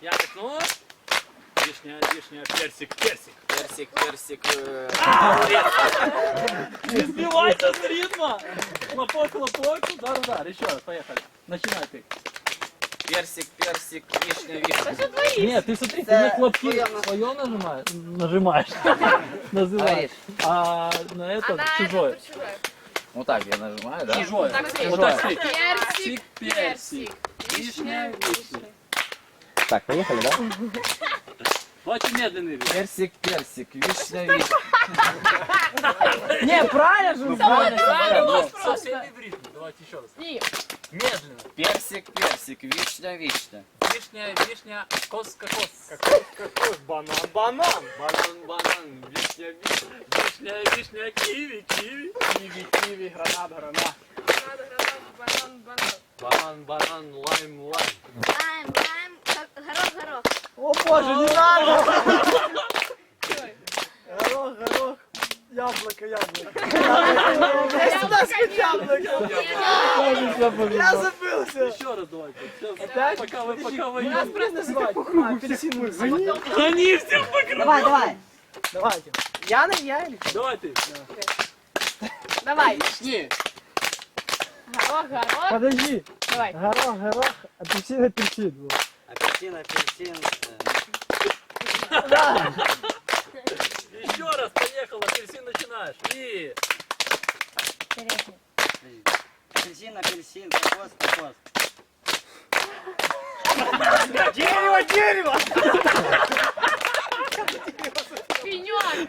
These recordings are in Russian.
Ярик, ну. Вишня, вишня, персик, персик. Персик, персик. э, Не сбивайся с ритма. Хлопок, хлопок. Да, да, да. Еще раз, поехали. Начинай ты. Персик, персик, вишня, вишня. Нет, ты смотри, ты на хлопки свое нажимаешь, нажимаешь, называешь, а на это Она чужое. это чужое. Вот так я нажимаю, да? Чужое. Так. Вот так смотри. Персик, персик. персик. Вишня, вишня. Так, поехали, да? Очень медленный вид. Персик, персик, вишня, вишня. Не, правильно же? Правильно, совсем не в ритме. Давайте еще раз. Медленно. Персик, персик, вишня, вишня. Вишня, вишня, кос, кокос. Какой банан, банан. Банан, банан, вишня, вишня. Вишня, вишня, киви, киви. Киви, киви, гранат, гранат. гранат, гранат, банан, банан. Банан, банан, лайм, лайм. Лайм, лайм. О боже, не надо. Горох, горох. Яблоко, яблоко. Я сюда с яблоко. Я забылся. Еще раз давайте. Опять? Пока вы, пока вы. Нас просто по кругу апельсиновый. Они все покрыли. Давай, давай. Давайте. Я на я или Давай ты. Давай. Горох, горох. Подожди. Давай. Горох, горох, апельсин, апельсин. Вот. Апельсин, апельсин. Еще раз, поехал, апельсин начинаешь. И Апельсин, апельсин, кокос, кокос. Дерево, дерево. Пенек.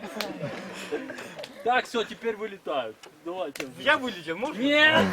так, все, теперь вылетают. Давайте. Я вылетел, можно? Нет!